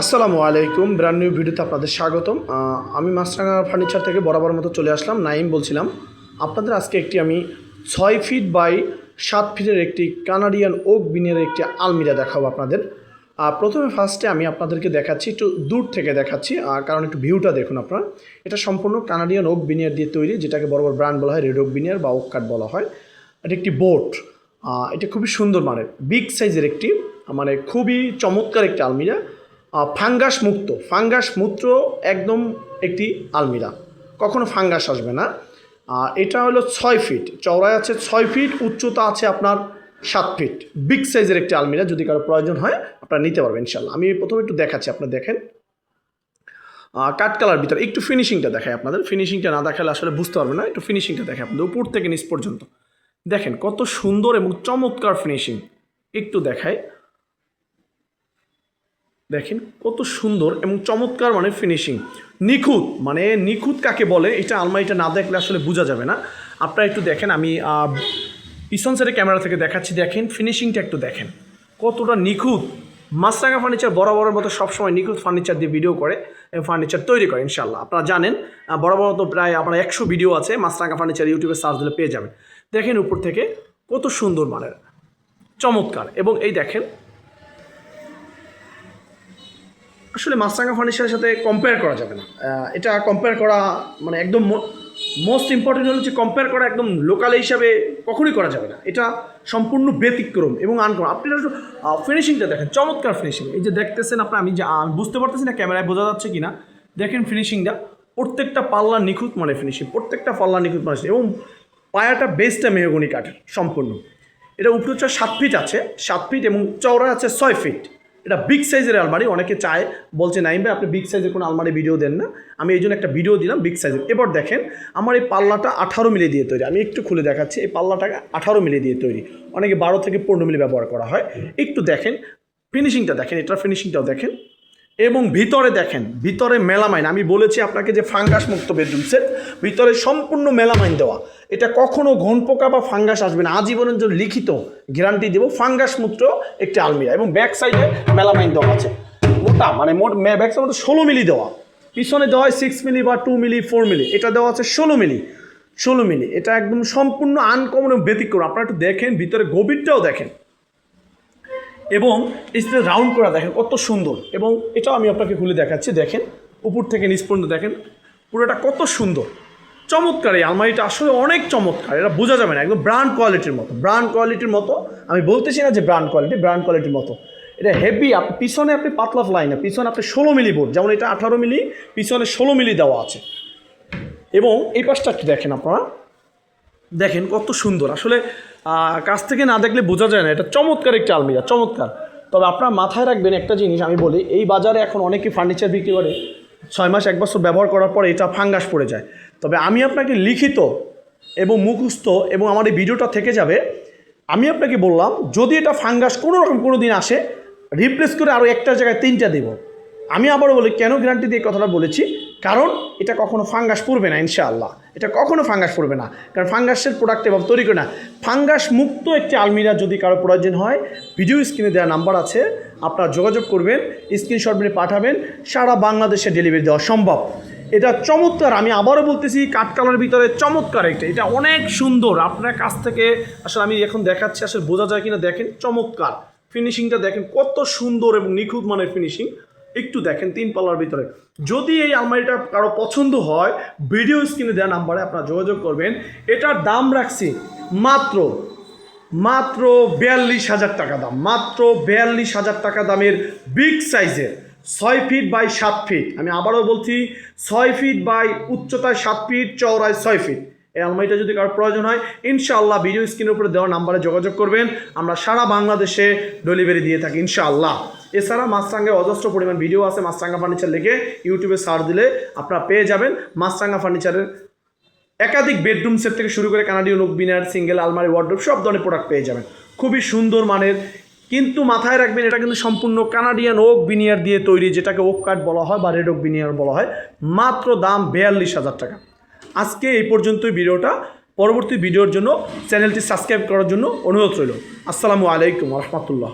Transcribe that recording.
আসসালামু আলাইকুম brand new ভিডিওতে আপনাদের স্বাগতম। আমি মাছরাঙা ফার্নিচার থেকে বরাবর মতো চলে আসলাম নাইম বলছিলাম। আপনাদের আজকে একটি আমি ছয় ফিট বাই সাত ফিটের একটি কানাডিয়ান ওক বিনের একটি আলমিরা দেখাবো আপনাদের। প্রথমে ফার্স্টে আমি আপনাদেরকে দেখাচ্ছি, একটু দূর থেকে দেখাচ্ছি কারণ একটু ভিউটা দেখুন আপনারা। এটা সম্পূর্ণ কানাডিয়ান ওক বিনিয়ার দিয়ে তৈরি, যেটাকে বড় বড় ব্র্যান্ড বলা হয় রেড ওক বিনিয়ার বা ওক কাঠ বলা হয়। এটা একটি বোট এটা খুবই সুন্দর মানের বিগ সাইজের একটি মানে খুবই চমৎকার একটি আলমিরা। ফাঙ্গাস মুক্ত। ফাঙ্গাস মুক্ত একদম একটি আলমিরা। কখনো ফাঙ্গাস আসবে না। এটা হলো ছয় ফিট। চওড়ায় আছে ছয় ফিট, উচ্চতা আছে আপনার সাত ফিট। বিগ সাইজের একটি আলমিরা, যদি কারও প্রয়োজন হয়, আপনারা নিতে পারবেন ইনশাল্লাহ আমি প্রথমে একটু দেখাচ্ছি আপনারা দেখেন। কাট কালার ভিতরে, একটু ফিনিশিংটা দেখায় আপনাদের। ফিনিশিংটা না দেখালে আসলে বুঝতে পারবেন না, একটু ফিনিশিংটা দেখে আপনাদের। উপর থেকে নিচ পর্যন্ত। দেখেন কত সুন্দর এবং চমৎকার ফিনিশিং একটু দেখায় দেখেন কত সুন্দর এবং চমৎকার মানে ফিনিশিং নিখুঁত মানে নিখুঁত কাকে বলে, এটা আলমারিটা না দেখলে আসলে বোঝা যাবে না। আপনারা একটু দেখেন, আমি পিছন সাইডে ক্যামেরা থেকে দেখাচ্ছি, দেখেন ফিনিশিংটা একটু দেখেন। কতটা নিখুঁত। মাছরাঙা ফার্নিচার বরাবরের মতো সবসময় নিখুঁত ফার্নিচার দিয়ে ভিডিও করে ফার্নিচার তৈরি করে ইনশাল্লাহ আপনারা জানেন বরাবর মতো প্রায় আপনার একশো ভিডিও আছে, মাছরাঙা ফার্নিচার ইউটিউবে সার্চ দিলে পেয়ে যাবেন। দেখেন উপর থেকে কত সুন্দর মানের, চমৎকার। এবং এই দেখেন আসলে মাছরাঙা ফার্নিচারের সাথে কম্পেয়ার করা যাবে না। এটা কম্পেয়ার করা মানে একদম মোস্ট ইম্পর্টেন্ট হলো যে কম্পেয়ার করা একদম লোকাল হিসাবে কখনোই করা যাবে না। এটা সম্পূর্ণ ব্যতিক্রম এবং আনকম আপনি ফিনিশিংটা দেখেন, চমৎকার ফিনিশিং এই যে দেখতেছেন আপনার, আমি যে আমি বুঝতে পারতেছি না ক্যামেরায় বোঝা যাচ্ছে কি না দেখেন ফিনিশিংটা প্রত্যেকটা পাল্লা নিখুঁত মানে ফিনিশিং প্রত্যেকটা পাল্লা নিখুঁত মানে এবং পায়াটা বেসটা মেহগনি কাঠের, সম্পূর্ণ। এটা উপরে সাত ফিট আছে, সাত ফিট এবং চওড়া আছে ছয় ফিট এটা বিগ সাইজের আলমারি, অনেকে চায়, বলছে, নাইম ভাই, আপনি বিগ সাইজের কোনো আলমারি ভিডিও দেন না। আমি এই জন্য একটা ভিডিও দিলাম বিগ সাইজের এবার দেখেন, আমার এই পাল্লাটা আঠারো মিলি দিয়ে তৈরি। আমি একটু খুলে দেখাচ্ছি, এই পাল্লাটাকে আঠারো মিলি দিয়ে তৈরি। অনেকে বারো থেকে পনেরো মিলি ব্যবহার করা হয়। একটু দেখেন ফিনিশিংটা দেখেন, এটার ফিনিশিংটাও দেখেন। এবং ভিতরে দেখেন, ভিতরে মেলামাইন। আমি বলেছি আপনাকে যে ফাঙ্গাস মুক্ত বেডরুম সেট ভিতরে সম্পূর্ণ মেলামাইন দেওয়া। এটা কখনো ঘন পোকা বা ফাঙ্গাস আসবে না। আজীবনের জন্য লিখিত গ্যারান্টি দেবো ফাঙ্গাস মুক্ত একটি আলমিরা এবং ব্যাক সাইডে মেলামাইন দেওয়া আছে। মোটা মানে মোট ব্যাক সাইড ষোলো মিলি দেওয়া। পিছনে দেওয়া হয় সিক্স মিলি বা টু মিলি ফোর মিলি। এটা দেওয়া আছে ষোলো মিলি। ষোলো মিলি। এটা একদম সম্পূর্ণ আনকমন ব্যতিক্রম। আপনারা একটু দেখেন, ভিতরে গভীরটাও দেখেন। এবং স্টেজ রাউন্ড করা দেখেন কত সুন্দর। এবং এটাও আমি আপনাকে খুলে দেখাচ্ছি, দেখেন, উপর থেকে নিচ পর্যন্ত দেখেন, পুরোটা কত সুন্দর। চমৎকার এই আলমারিটা, আসলে অনেক চমৎকার, এটা বোঝা যাবে না, একদম ব্র্যান্ড কোয়ালিটির মতো ব্র্যান্ড কোয়ালিটির মতো, আমি বলতেছি না যে ব্র্যান্ড কোয়ালিটি ব্র্যান্ড কোয়ালিটির মতো। এটা হেভি আপনি পিছনে আপনি পাতলা ফ্লাই না পিছনে আপনি ষোলো মিলি বোর্ড, যেমন এটা আঠারো মিলি, পিছনে ষোলো মিলি দেওয়া আছে। এবং এই পাশটা দেখেন আপনারা, দেখেন কত সুন্দর, আসলে কাছ থেকে না দেখলে বোঝা যায় না। এটা চমৎকার একটা আলমিরা, চমৎকার। তবে আপনার মাথায় রাখবেন একটা জিনিস, আমি বলি, এই বাজারে এখন অনেকে ফার্নিচার বিক্রি করে, ছয় মাস, এক বছর ব্যবহার করার পরে এটা ফাঙ্গাস পড়ে যায়। তবে আমি আপনাকে লিখিত এবং মুখস্থ এবং আমার এই ভিডিওটা থেকে যাবে, আমি আপনাকে বললাম, যদি এটা ফাঙ্গাস কোনো রকম কোনো দিন আসে রিপ্লেস করে আরও একটা জায়গায় তিনটা দেবো। আমি আবারও বলি, কেন গ্যারান্টি দিয়ে কথাটা বলেছি? কারণ এটা কখনো ফাঙ্গাস পড়বে না, ইনশাআল্লাহ। এটা কখনো ফাঙ্গাস পড়বে না। কারণ ফাঙ্গাসের প্রোডাক্ট এভাবে তৈরি করে না। ফাঙ্গাস মুক্ত একটি আলমিরা যদি কারও প্রয়োজন হয় ভিডিও স্ক্রিনে দেওয়া নাম্বার আছে, আপনারা যোগাযোগ করবেন স্ক্রিনশট মেরে পাঠাবেন, সারা বাংলাদেশে ডেলিভারি দেওয়া সম্ভব। এটা চমৎকার, আমি আবারও বলতেছি কাঠকালার ভিতরে চমৎকার একটা, এটা অনেক সুন্দর। আপনার কাছ থেকে আসলে আমি এখন দেখাচ্ছি, আসলে বোঝা যায় কিনা, দেখেন চমৎকার। ফিনিশিংটা দেখেন কত সুন্দর এবং নিখুঁত মানের ফিনিশিং একটু দেখেন, তিন পাল্লার ভিতরে। যদি এই আলমারিটা কারও পছন্দ হয়, ভিডিও স্ক্রিনে দেওয়া নাম্বারে আপনারা যোগাযোগ করবেন। এটার দাম রাখছি মাত্র মাত্র বিয়াল্লিশ হাজার টাকা দাম, মাত্র বিয়াল্লিশ হাজার টাকা দামের বিগ সাইজের, ছয় ফিট বাই সাত ফিট। আমি আবারও বলছি, ছয় ফিট বাই উচ্চতায় সাত ফিট, চওড়ায় ছয় ফিট। এই আলমারিটা যদি কারোর প্রয়োজন হয়, ইনশাআল্লাহ ভিডিও স্ক্রিনের উপরে দেওয়া নাম্বারে যোগাযোগ করবেন। আমরা সারা বাংলাদেশে ডেলিভারি দিয়ে থাকি, ইনশাআল্লাহ। এছাড়া মাছরাঙ্গে অজস্র পরিমাণ ভিডিও আছে মাছরাঙ্গা ফার্নিচার লিখে ইউটিউবে সার্চ দিলে আপনারা পেয়ে যাবেন মাছরাঙ্গা ফার্নিচারের একাধিক বেডরুম সেট থেকে শুরু করে কানাডীয় লোক বিনার সিঙ্গেল আলমারি ওয়ার্ডরোব সব ধরনের প্রোডাক্ট পেয়ে যাবেন। খুবই সুন্দর মানের, কিন্তু মাথায় রাখবেন এটা কিন্তু সম্পূর্ণ কানাডিয়ান ওক বিনিয়ার দিয়ে তৈরি, যেটাকে ওক কাঠ বলা হয় বা রেড ওক বিনিয়ার বলা হয়। মাত্র দাম বিয়াল্লিশ হাজার টাকা। আজকে এই পর্যন্তই ভিডিওটা। পরবর্তী ভিডিওর জন্য চ্যানেলটি সাবস্ক্রাইব করার জন্য অনুরোধ রইল। আসসালামু আলাইকুম রহমতুল্লাহ।